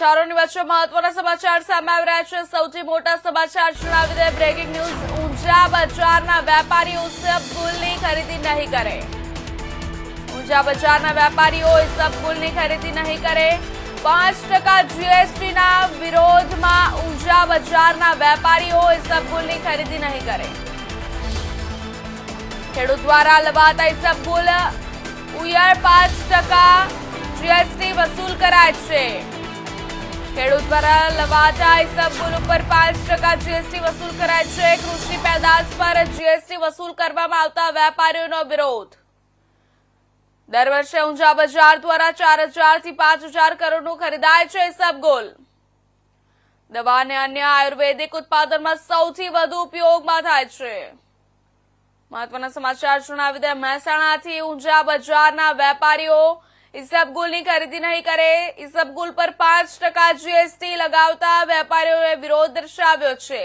ચારોની વચ્ચે મહત્વના સમાચાર સામે આવી રહ્યા છે. સૌથી મોટા સમાચાર જણાવી દે બ્રેકિંગ ન્યૂઝ ઊંઝા બજારના વેપારીઓ ઇસબગુલની ખરીદી નહીં કરે. ઊંઝા બજારના વેપારીઓ ઇસબગુલની ખરીદી નહીં કરે. પાંચ ટકા જીએસટીના વિરોધમાં ઊંઝા બજારના વેપારીઓ ઇસબગુલની ખરીદી નહીં કરે. ખેડૂત દ્વારા લવાતા ઇસબગુલ ઉયર પાંચ ટકા જીએસટી વસૂલ કરાય છે. ખેડૂત દ્વારા લવાતા ઇસબગુલ ઉપર પાંચ ટકા જીએસટી વસૂલ કરાય છે. કૃષિ પેદાશ પર જીએસટી વસૂલ કરવામાં આવતા વેપારીઓનો વિરોધ. દર વર્ષે ઊંઝા બજાર દ્વારા ચાર હજારથી પાંચ હજાર કરોડનું ખરીદાય છે ઇસબગુલ દવા અને અન્ય આયુર્વેદિક ઉત્પાદનમાં સૌથી વધુ ઉપયોગમાં થાય છે. મહત્વના સમાચાર જણાવી દે મહેસાણાથી ઊંઝા બજારના વેપારીઓ ઇસબગુલની ખરીદી નહીં કરે ઇસબગુલ પર પાંચ ટકા જીએસટી લગાવતા વેપારીઓએ વિરોધ દર્શાવ્યો છે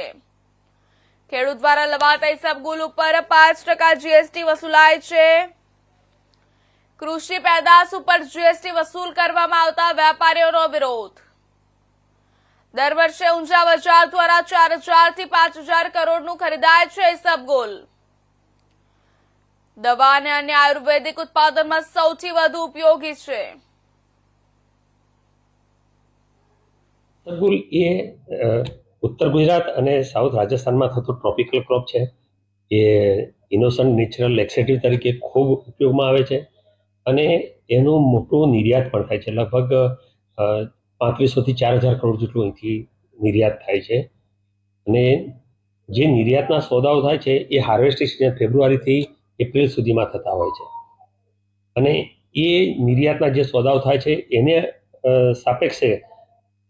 ખેડૂત દ્વારા લવાતા ઇસબગુલ ઉપર પાંચ ટકા જીએસટી વસૂલાય છે કૃષિ પેદાશ ઉપર જીએસટી વસૂલ કરવામાં આવતા વેપારીઓનો વિરોધ દર વર્ષે ઊંઝા બજાર દ્વારા ચાર હજારથી પાંચ હજાર કરોડનું ખરીદાય છે ઇસબગુલ દવા અને આયુર્વેદિક ઉત્પાદનમાં સૌથી વધુ ઉપયોગી છે. તરબૂલ એ ઉત્તર ગુજરાત અને સાઉથ રાજસ્થાનમાં થતો ટ્રોપિકલ ક્રોપ છે. એ ઇનોસન્ટ નેચરલ લેક્સેટિવ તરીકે ખૂબ ઉપયોગમાં આવે છે અને એનું મોટું નિર્યાત પણ થાય છે. લગભગ પાંત્રીસોથી ચાર હજાર કરોડ જેટલું અહીંથી નિર્યાત થાય છે. અને જે નિર્યાતના સોદાઓ થાય છે એ હાર્વેસ્ટિંગ ફેબ્રુઆરીથી એપ્રિલ સુધીમાં થતા હોય છે. અને એ નિર્યાતના જે સોદાઓ થાય છે, એને સાપેક્ષે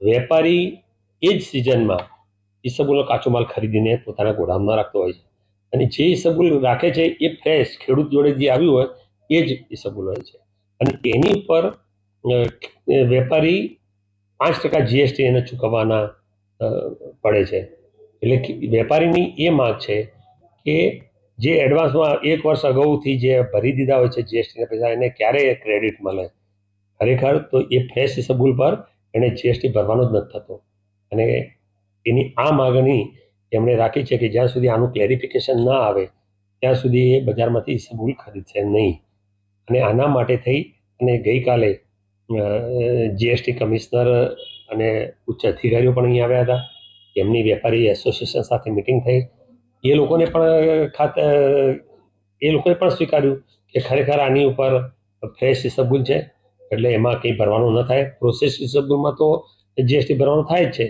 વેપારી એ જ સિઝનમાં ઈસબગુલનો કાચો માલ ખરીદીને પોતાના ગોડાઉનમાં રાખતો હોય છે. અને જે ઈસબગુલ રાખે છે, એ ફ્રેશ ખેડૂત જોડે જે આવ્યું હોય, એ જ ઈસબગુલ હોય છે. અને એની ઉપર વેપારી પાંચ ટકા જીએસટી એને ચૂકવવાના પડે છે. એટલે વેપારીની એ માંગ છે કે જે એડવાન્સમાં એક વર્ષ અગાઉથી જે ભરી દીધા હોય છે જીએસટીના પૈસા, એને ક્યારે ક્રેડિટ મળે? ખરેખર તો એ ફ્રેશ સબૂલ પર, એને જીએસટી ભરવાનો જ નથી થતો. અને એની આ માગણી એમણે રાખી છે કે જ્યાં સુધી આનું ક્લેરિફિકેશન ના આવે, ત્યાં સુધી એ બજારમાંથી ઈસબગુલ ખરીદશે નહીં. અને આના માટે થઈ અને ગઈકાલે જીએસટી કમિશનર અને ઉચ્ચ અધિકારીઓ પણ અહીં આવ્યા હતા. એમની વેપારી એસોસિએશન સાથે મિટિંગ થઈ. એ લોકોને પણ ખાત એ લોકોએ પણ સ્વીકાર્યું કે ખરેખર આની ઉપર ફ્રેશ ઈસબગુલ છે. એટલે એમાં કંઈ ભરવાનું ન થાય. પ્રોસેસ ઈસબગુલમાં તો જીએસટી ભરવાનું થાય જ છે.